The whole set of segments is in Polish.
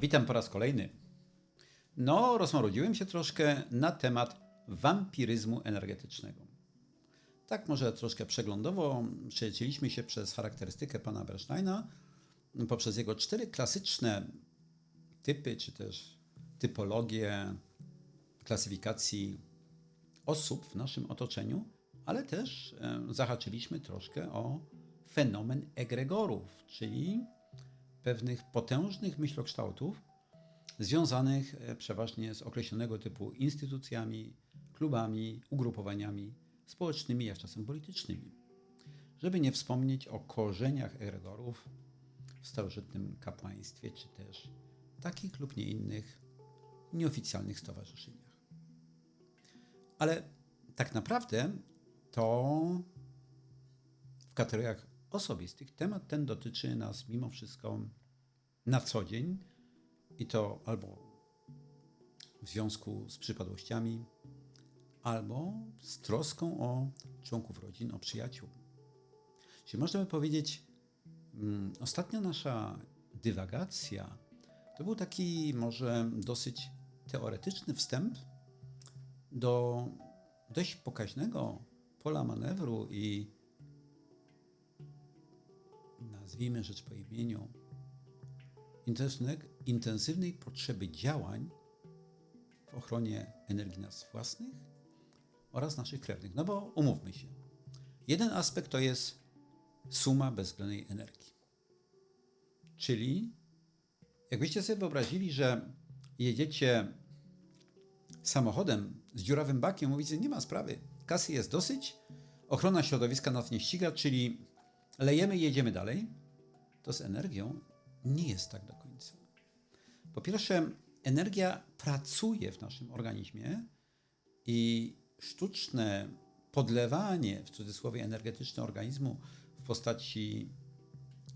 Witam po raz kolejny. No, rozmarudziłem się troszkę na temat wampiryzmu energetycznego. Tak może troszkę przeglądowo przelecieliśmy się przez charakterystykę pana Bernsteina, poprzez jego cztery klasyczne typy, czy też typologie klasyfikacji osób w naszym otoczeniu, ale też e, zahaczyliśmy troszkę o fenomen egregorów, czyli pewnych potężnych myślokształtów związanych e, przeważnie z określonego typu instytucjami, klubami, ugrupowaniami społecznymi, jak czasem politycznymi. Żeby nie wspomnieć o korzeniach egregorów w starożytnym kapłaństwie, czy też takich lub nie innych nieoficjalnych stowarzyszeniach. Ale tak naprawdę to w kategoriach osobistych temat ten dotyczy nas mimo wszystko na co dzień i to albo w związku z przypadłościami, albo z troską o członków rodzin, o przyjaciół. Czyli można by powiedzieć, mm, ostatnia nasza dywagacja to był taki może dosyć teoretyczny wstęp do dość pokaźnego pola manewru i nazwijmy rzecz po imieniu intensywnej potrzeby działań w ochronie energii nas własnych oraz naszych krewnych. No bo umówmy się. Jeden aspekt to jest suma bezwzględnej energii. Czyli jakbyście sobie wyobrazili, że jedziecie samochodem z dziurawym bakiem, mówicie, nie ma sprawy, kasy jest dosyć, ochrona środowiska nas nie ściga, czyli lejemy i jedziemy dalej, to z energią nie jest tak do końca. Po pierwsze, energia pracuje w naszym organizmie i sztuczne podlewanie, w cudzysłowie energetyczne organizmu w postaci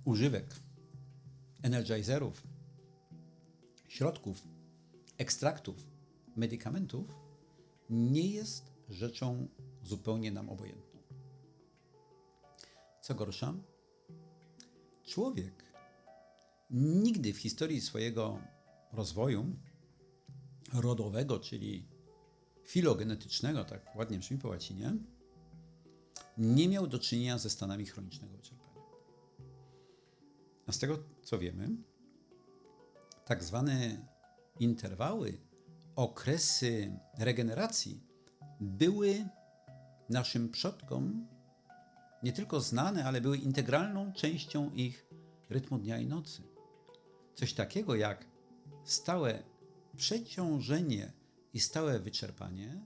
używek, energizerów, środków, ekstraktów, medykamentów nie jest rzeczą zupełnie nam obojętną. Co gorsza, człowiek nigdy w historii swojego rozwoju rodowego, czyli filogenetycznego, tak ładnie brzmi po łacinie, nie miał do czynienia ze stanami chronicznego wyczerpania. A z tego, co wiemy, tak zwane interwały, okresy regeneracji były naszym przodkom nie tylko znane, ale były integralną częścią ich rytmu dnia i nocy. Coś takiego jak stałe przeciążenie i stałe wyczerpanie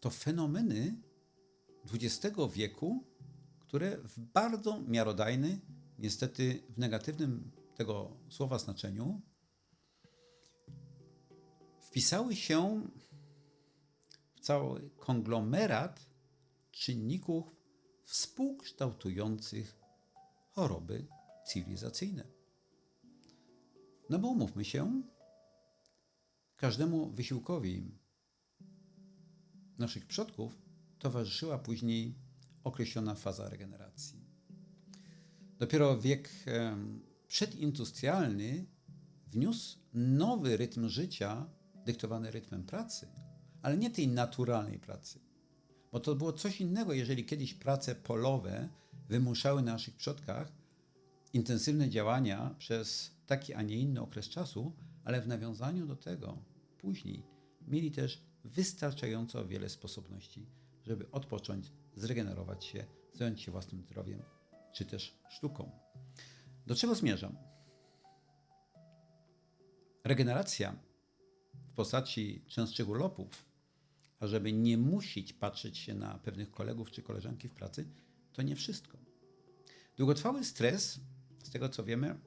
to fenomeny XX wieku, które w bardzo miarodajny, niestety w negatywnym tego słowa znaczeniu, wpisały się w cały konglomerat czynników współkształtujących choroby cywilizacyjne. No bo umówmy się, każdemu wysiłkowi naszych przodków towarzyszyła później określona faza regeneracji. Dopiero wiek przedindustrialny wniósł nowy rytm życia dyktowany rytmem pracy, ale nie tej naturalnej pracy. Bo to było coś innego, jeżeli kiedyś prace polowe wymuszały na naszych przodkach intensywne działania przez taki, a nie inny okres czasu, ale w nawiązaniu do tego później mieli też wystarczająco wiele sposobności, żeby odpocząć, zregenerować się, zająć się własnym zdrowiem, czy też sztuką. Do czego zmierzam? Regeneracja w postaci częstszych urlopów, ażeby nie musieć patrzeć się na pewnych kolegów czy koleżanki w pracy, to nie wszystko. Długotrwały stres, z tego co wiemy,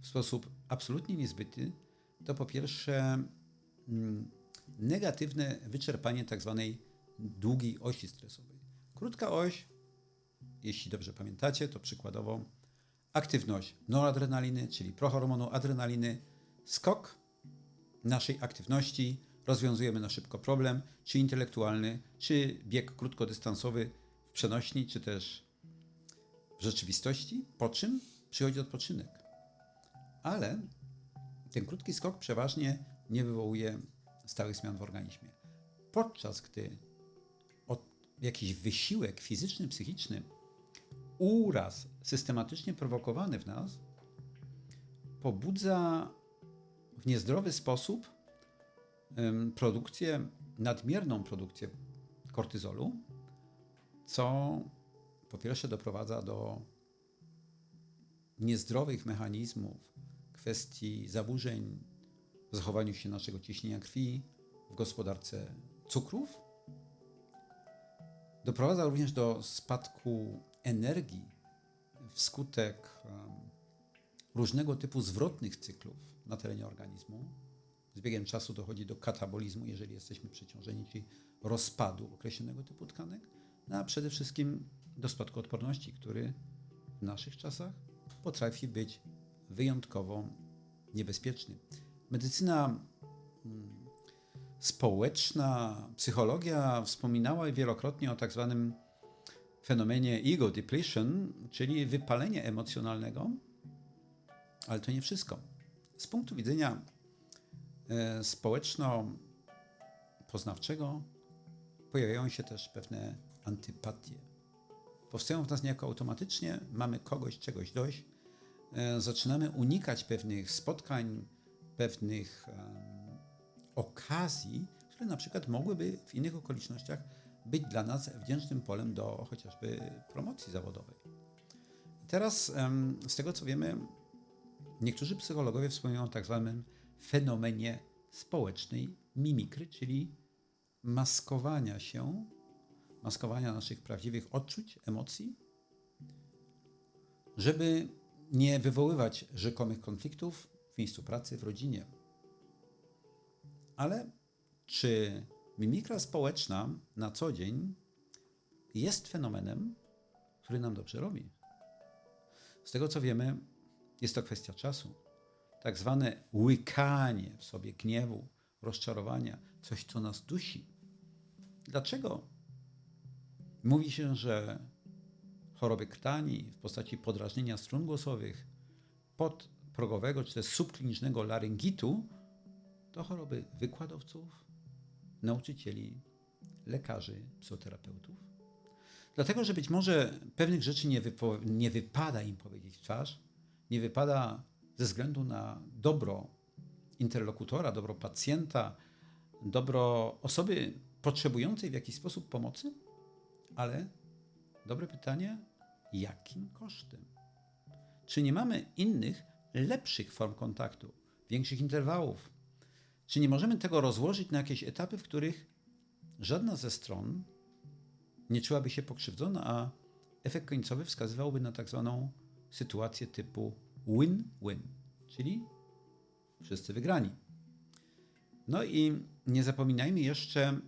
w sposób absolutnie niezbyty, to po pierwsze mm, negatywne wyczerpanie tak zwanej długiej osi stresowej. Krótka oś, jeśli dobrze pamiętacie, to przykładowo aktywność noradrenaliny, czyli prohormonu adrenaliny, skok naszej aktywności, rozwiązujemy na szybko problem, czy intelektualny, czy bieg krótkodystansowy w przenośni, czy też w rzeczywistości, po czym przychodzi odpoczynek. Ale ten krótki skok przeważnie nie wywołuje stałych zmian w organizmie. Podczas gdy jakiś wysiłek fizyczny, psychiczny, uraz systematycznie prowokowany w nas, pobudza w niezdrowy sposób produkcję, nadmierną produkcję kortyzolu, co po pierwsze doprowadza do niezdrowych mechanizmów, kwestii zaburzeń w zachowaniu się naszego ciśnienia krwi, w gospodarce cukrów. Doprowadza również do spadku energii wskutek różnego typu zwrotnych cyklów na terenie organizmu. Z biegiem czasu dochodzi do katabolizmu, jeżeli jesteśmy przeciążeni, czyli rozpadu określonego typu tkanek, no a przede wszystkim do spadku odporności, który w naszych czasach potrafi być wyjątkowo niebezpieczny. Medycyna mm, społeczna, psychologia wspominała wielokrotnie o tak zwanym fenomenie ego depletion, czyli wypalenie emocjonalnego, ale to nie wszystko. Z punktu widzenia społeczno-poznawczego pojawiają się też pewne antypatie. Powstają w nas niejako automatycznie, mamy kogoś, czegoś dość, e, zaczynamy unikać pewnych spotkań, pewnych okazji, które na przykład mogłyby w innych okolicznościach być dla nas wdzięcznym polem do chociażby promocji zawodowej. Teraz, z tego co wiemy, niektórzy psychologowie wspominają o tak zwanym fenomenie społecznej mimikry, czyli maskowania się, maskowania naszych prawdziwych odczuć, emocji, żeby nie wywoływać rzekomych konfliktów w miejscu pracy, w rodzinie. Ale czy mimikra społeczna na co dzień jest fenomenem, który nam dobrze robi? Z tego co wiemy, jest to kwestia czasu. Tak zwane łykanie w sobie gniewu, rozczarowania, coś, co nas dusi. Dlaczego? Mówi się, że choroby krtani w postaci podrażnienia strun głosowych, podprogowego czy też subklinicznego laryngitu to choroby wykładowców, nauczycieli, lekarzy, psychoterapeutów. Dlatego, że być może pewnych rzeczy nie, nie wypada im powiedzieć w twarz, nie wypada ze względu na dobro interlokutora, dobro pacjenta, dobro osoby potrzebującej w jakiś sposób pomocy, ale dobre pytanie, jakim kosztem? Czy nie mamy innych, lepszych form kontaktu, większych interwałów? Czy nie możemy tego rozłożyć na jakieś etapy, w których żadna ze stron nie czułaby się pokrzywdzona, a efekt końcowy wskazywałby na tak zwaną sytuację typu win-win, czyli wszyscy wygrani. No i nie zapominajmy jeszcze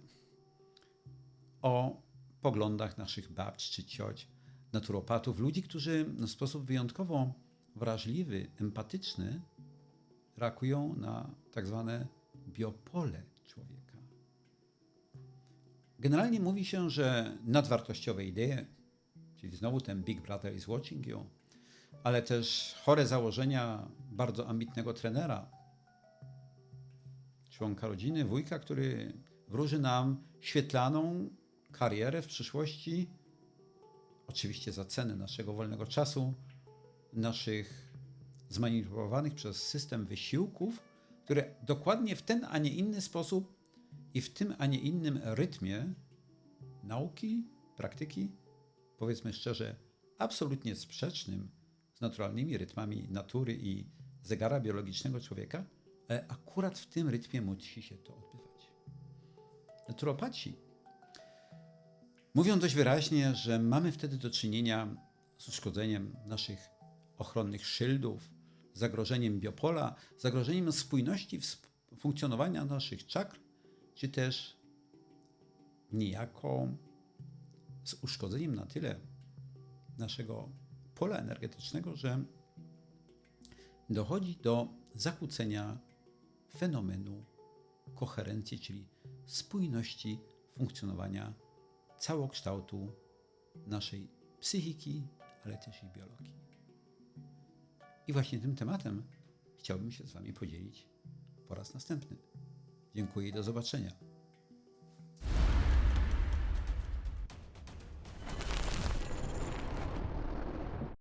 o poglądach naszych babci czy cioć, naturopatów, ludzi, którzy w sposób wyjątkowo wrażliwy, empatyczny reagują na tak zwane biopole człowieka. Generalnie mówi się, że nadwartościowe idee, czyli znowu ten Big Brother is watching you, ale też chore założenia bardzo ambitnego trenera, członka rodziny, wujka, który wróży nam świetlaną karierę w przyszłości, oczywiście za cenę naszego wolnego czasu, naszych zmanipulowanych przez system wysiłków, które dokładnie w ten, a nie inny sposób i w tym, a nie innym rytmie nauki, praktyki, powiedzmy szczerze, absolutnie sprzecznym naturalnymi rytmami natury i zegara biologicznego człowieka, ale akurat w tym rytmie musi się to odbywać. Naturopaci mówią dość wyraźnie, że mamy wtedy do czynienia z uszkodzeniem naszych ochronnych szyldów, zagrożeniem biopola, zagrożeniem spójności funkcjonowania naszych czakr, czy też niejako z uszkodzeniem na tyle naszego pola energetycznego, że dochodzi do zakłócenia fenomenu koherencji, czyli spójności funkcjonowania całokształtu naszej psychiki, ale też i biologii. I właśnie tym tematem chciałbym się z Wami podzielić po raz następny. Dziękuję i do zobaczenia.